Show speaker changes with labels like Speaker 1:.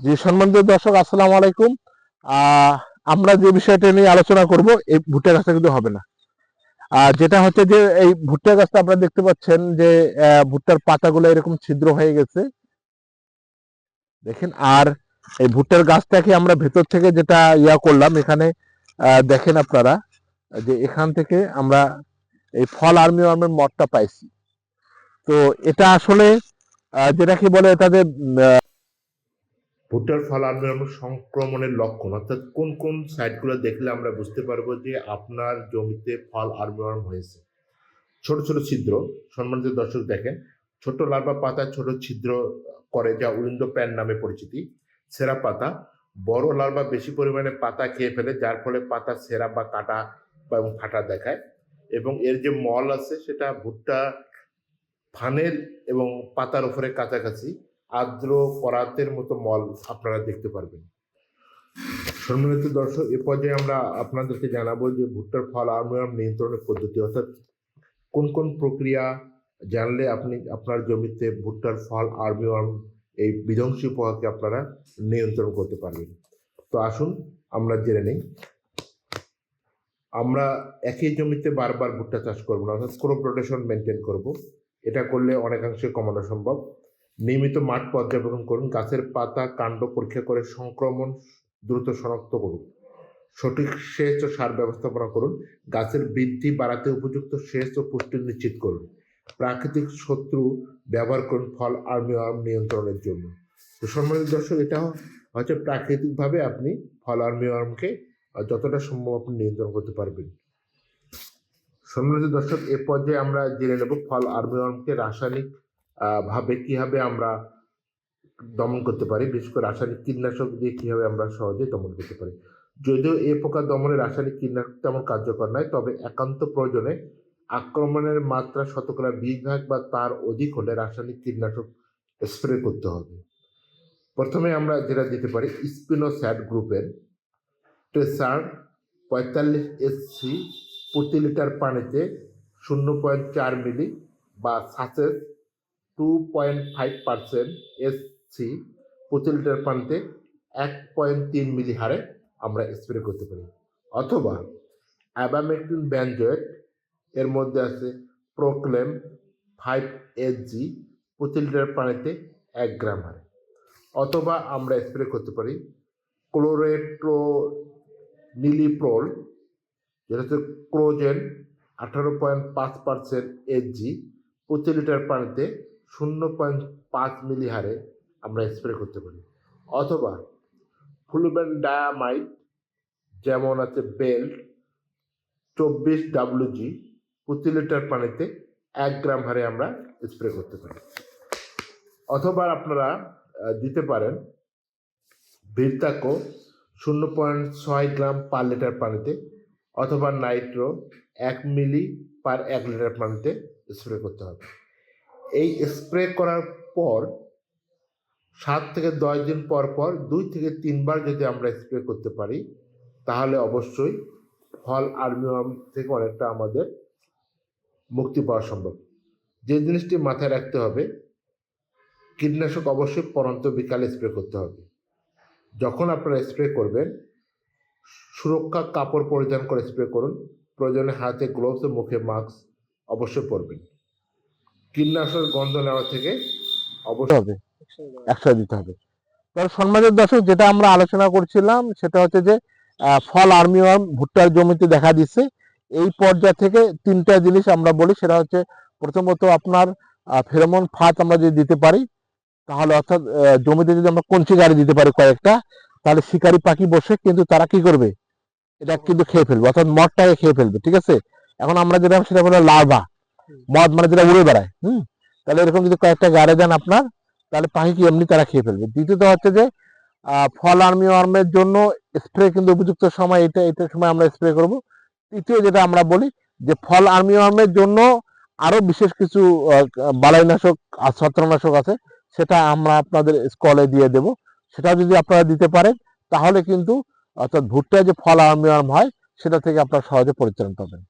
Speaker 1: জি সম্মানিত দর্শক আসসালামু আলাইকুম। আমরা যে বিষয়টা নিয়ে আলোচনা করব এই ভুট্টা গাছটা কিন্তু হবে না। আর যেটা হচ্ছে যে এই ভুট্টা গাছটা আপনারা দেখতে পাচ্ছেন যে ভুট্টার পাতাগুলো এরকম ছিদ্র হয়ে গেছে। দেখেন আর এই ভুট্টার গাছটাকে আমরা ভেতর থেকে যেটা ইয়া করলাম এখানে দেখেন আপনারা যে এখান থেকে আমরা এই ফল আর্মি আর্মের মদটা পাইছি। তো এটা আসলে আহ, যেটাকে বলে উম,
Speaker 2: ভুট্টার ফল আর্মি সংক্রমণের লক্ষণ, অর্থাৎ কোন কোন সাইটগুলো দেখলে আমরা বুঝতে পারব যে আপনার জমিতে ফল আর্মিওয়ার্ম হয়েছে? ছোট ছোট ছিদ্র, সম্মানিত দর্শক দেখেন, ছোট লার্ভা পাতা ছোট ছিদ্র করে যা উইন্ডো প্যান নামে পরিচিতি। সেরা পাতা, বড় লার্ভা বেশি পরিমাণে পাতা খেয়ে ফেলে, যার ফলে পাতা সেরা বা কাটা বা এবং ফাটা দেখায়। এবং এর যে মল আছে, সেটা ভুট্টা ফানের এবং পাতার উপরে কাছাকাছি আর্দ্র পরাতের মতো মল আপনারা দেখতে পারবেন। সম্মানিত দর্শক, এ পর্যায়ে আমরা আপনাদেরকে জানাব যে ভুট্টার ফল আর্মিয়াম নিয়ন্ত্রণের পদ্ধতি, অর্থাৎ কোন কোন প্রক্রিয়া জানলে আপনি আপনার জমিতে ভুট্টার ফল আর্মিওয়ার্ম এই বিধ্বংসী পোকাকে আপনারা নিয়ন্ত্রণ করতে পারবেন। তো আসুন, আমরা জেনে নিই। আমরা একই জমিতে বারবার ভুট্টা চাষ করব না, অর্থাৎ ক্রপ রোটেশন মেনটেন করব। এটা করলে অনেকাংশে কমানো সম্ভব। নিয়মিত মাঠ পর্যবেক্ষণ করুন, গাছের পাতা, কাণ্ড পরীক্ষা করে সংক্রমণ দ্রুত শনাক্ত করুন। সঠিক সেচ ও সার ব্যবস্থাপনা করুন, গাছের বৃদ্ধি বাড়াতে উপযুক্ত সেচ ও পুষ্টি নিশ্চিত করুন। প্রাকৃতিক শত্রু ব্যবহার করুন ফল, আর্মিওয়ার্ম নিয়ন্ত্রণের জন্য। তো সম্মানিত দর্শক, এটা হচ্ছে প্রাকৃতিকভাবে আপনি ফল, আর্মিওয়ার্মকে যতটা সম্ভব আপনি নিয়ন্ত্রণ করতে পারবেন। সম্মানিত দর্শক, এ পর্যায়ে আমরা জেনে নেব ফল, আর্মিওয়ার্মকে রাসায়নিক ভাবে কীভাবে আমরা দমন করতে পারি, বিশেষ করে রাসায়নিক কীটনাশক দিয়ে কীভাবে আমরা সহজে দমন করতে পারি। যদিও এ পোকা দমনে রাসায়নিক কীটনাশক তেমন কার্যকর নয়, তবে একান্ত প্রয়োজনে আক্রমণের মাত্রা শতকরা বিশ ভাগ বা তার অধিক হলে রাসায়নিক কীটনাশক স্প্রে করতে হবে। প্রথমে আমরা যেটা দিতে পারি স্পিনোস্যাট গ্রুপের ট্রেসার পঁয়তাল্লিশ এসসি প্রতি লিটার পানিতে শূন্য পয়েন্ট চার মিলি বা such as two point five percent SC প্রতি লিটার পানিতে এক পয়েন্ট তিন মিলি হারে আমরা স্প্রে করতে পারি। অথবা অ্যাবামেকটিন ব্যানজয়েট এর মধ্যে আছে প্রোক্লেম ফাইভ এসজি প্রতি লিটার পানিতে এক গ্রাম হারে। অথবা আমরা স্প্রে করতে পারি ক্লোরেট্রো নিলিপ্রোল যেটা হচ্ছে ক্রোজেন, আঠারো পয়েন্ট পাঁচ পার্সেন্ট এসজি প্রতি লিটার পানিতে শূন্য পয়েন্ট পাঁচ মিলি হারে আমরা স্প্রে করতে পারি। অথবা ফ্লুবেন ডায়ামাইড যেমন আছে বেল্ট, চব্বিশ ডাব্লুজি প্রতি লিটার পানিতে এক গ্রাম হারে আমরা স্প্রে করতে পারি। অথবা আপনারা দিতে পারেন ভিরতাকো শূন্য পয়েন্ট ছয় গ্রাম পার লিটার পানিতে, অথবা নাইট্রো, এক মিলি পার এক লিটার পানিতে স্প্রে করতে হবে। এই স্প্রে করার পর, সাত থেকে দশ দিন পর পর, দুই থেকে তিনবার যদি আমরা স্প্রে করতে পারি, তাহলে অবশ্যই ফল আর্মিওয়াম থেকে অনেকটা আমাদের মুক্তি পাওয়া সম্ভব। যে জিনিসটি মাথায় রাখতে হবে, কীটনাশক অবশ্যই পরন্ত বিকালে স্প্রে করতে হবে। যখন আপনারা স্প্রে করবেন, সুরক্ষা কাপড় পরিধান করে স্প্রে করুন, প্রয়োজনে হাতে গ্লোভস ও মুখে মাস্ক অবশ্যই পরবেন। কীটনাশক গন্ধ নেওয়া থেকে অবশ্যই
Speaker 1: হবে একসাথে দিতে হবে। তবে সম্মানিত দর্শক, যেটা আমরা আলোচনা করছিলাম, সেটা হচ্ছে যে ফল আর্মিওয়ার্ম ভুট্টার জমিতে দেখা দিচ্ছে। এই পর্যায় থেকে তিনটা জিনিস আমরা বলি, সেটা হচ্ছে প্রথমত আপনার ফেরোমন ফাঁদ আমরা যদি দিতে পারি, তাহলে অর্থাৎ জমিতে যদি আমরা কঞ্চি গাড়ি দিতে পারি কয়েকটা, তাহলে শিকারি পাখি বসে কিন্তু তারা কি করবে? এটা কিন্তু খেয়ে ফেলবে, অর্থাৎ মদটাকে খেয়ে ফেলবে, ঠিক আছে? এখন আমরা যেটা সেটা বলে লার্ভা। মদ মানে যেটা উড়ে বেড়ায়, হুম? তাহলে এরকম যদি কয়েকটা গাড়ি দেন আপনার, তাহলে পাখি কি এমনি তারা খেয়ে ফেলবে? দ্বিতীয়ত হচ্ছে যে ফল আর্মি ওয়ার্মের জন্য স্প্রে কিন্তু উপযুক্ত সময়, এটা এটা সময় আমরা স্প্রে করব। তৃতীয় যেটা আমরা বলি, যে ফল আর্মি ওয়ার্মের জন্য আরও বিশেষ কিছু বালাইনাশক আর ছত্রনাশক আছে, সেটা আমরা আপনাদের স্কলে দিয়ে দেব। সেটা যদি আপনারা দিতে পারেন, তাহলে কিন্তু অর্থাৎ ভুট্টায় যে ফল আর্মি ওয়ার্ম হয়, সেটা থেকে আপনারা সহজে পরিত্রাণ পাবেন।